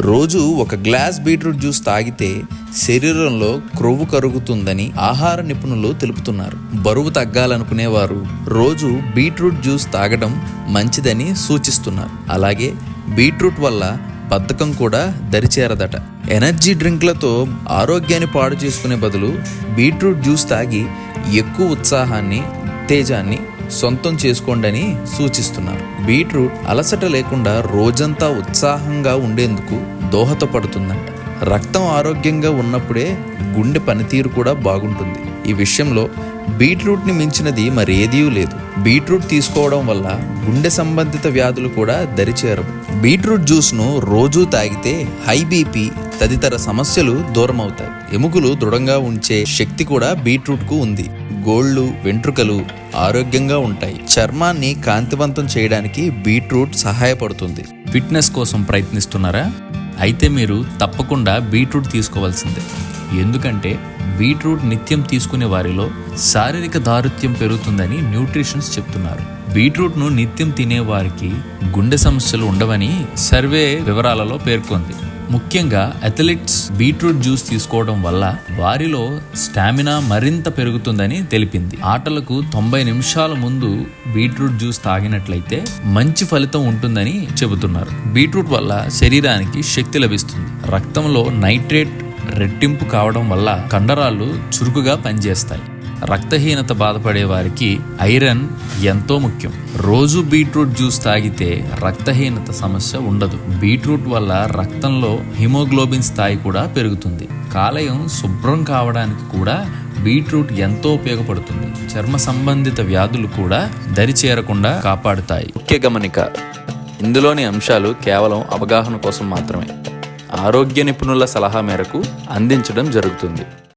రోజు ఒక glass beetroot juice తాగితే శరీరంలో క్రొవ్వు కరుగుతుందని ఆహార నిపుణులు తెలుపుతున్నారు. బరువు తగ్గాలనుకునేవారు రోజు బీట్రూట్ జ్యూస్ తాగడం మంచిదని సూచిస్తున్నారు. అలాగే బీట్రూట్ వల్ల బద్ధకం కూడా దరిచేరదట. ఎనర్జీ డ్రింక్లతో ఆరోగ్యాన్ని పాడు చేసుకునే బదులు బీట్రూట్ జ్యూస్ తాగి ఎక్కువ ఉత్సాహాన్ని ఉత్తేజాన్ని సొంతం చేసుకోండని సూచిస్తున్నారు. బీట్రూట్ అలసట లేకుండా రోజంతా ఉత్సాహంగా ఉండేందుకు దోహదపడుతుందంట. రక్తం ఆరోగ్యంగా ఉన్నప్పుడే గుండె పనితీరు కూడా బాగుంటుంది. ఈ విషయంలో బీట్రూట్ని మించినది మరేదీ లేదు. బీట్రూట్ తీసుకోవడం వల్ల గుండె సంబంధిత వ్యాధులు కూడా దరిచేరవు. బీట్రూట్ జ్యూస్ను రోజూ తాగితే హై బీపీ తదితర సమస్యలు దూరం అవుతాయి ఎముకలు దృఢంగా ఉంచే శక్తి కూడా బీట్రూట్కు ఉంది. గోళ్ళు వెంట్రుకలు ఆరోగ్యంగా ఉంటాయి. చర్మాన్ని కాంతివంతం చేయడానికి బీట్రూట్ సహాయపడుతుంది. ఫిట్నెస్ కోసం ప్రయత్నిస్తున్నారా? అయితే మీరు తప్పకుండా బీట్రూట్ తీసుకోవాల్సిందే. ఎందుకంటే బీట్రూట్ నిత్యం తీసుకునే వారిలో శారీరక దారుత్యం పెరుగుతుందని న్యూట్రిషన్స్ చెప్తున్నారు. బీట్రూట్ను నిత్యం తినే వారికి గుండె సమస్యలు ఉండవని సర్వే వివరాలలో పేర్కొంది. ముఖ్యంగా అథ్లెట్స్ బీట్రూట్ జ్యూస్ తీసుకోవడం వల్ల వారిలో స్టామినా మరింత పెరుగుతుందని తెలిపింది. ఆటలకు తొంభై నిమిషాల ముందు బీట్రూట్ జ్యూస్ తాగినట్లయితే మంచి ఫలితం ఉంటుందని చెబుతున్నారు. బీట్రూట్ వల్ల శరీరానికి శక్తి లభిస్తుంది. రక్తంలో నైట్రేట్ రెట్టింపు కావడం వల్ల కండరాలు చురుకుగా పనిచేస్తాయి. రక్తహీనత బాధపడే వారికి ఐరన్ ఎంతో ముఖ్యం. రోజు బీట్రూట్ జ్యూస్ తాగితే రక్తహీనత సమస్య ఉండదు. బీట్రూట్ వల్ల రక్తంలో హిమోగ్లోబిన్ స్థాయి కూడా పెరుగుతుంది. కాలేయం శుభ్రం కావడానికి కూడా బీట్రూట్ ఎంతో ఉపయోగపడుతుంది. చర్మ సంబంధిత వ్యాధులు కూడా దరి చేరకుండా కాపాడుతాయి. ముఖ్య గమనిక ఇందులోని అంశాలు కేవలం అవగాహన కోసం మాత్రమే. ఆరోగ్య నిపుణుల సలహా మేరకు అందించడం జరుగుతుంది.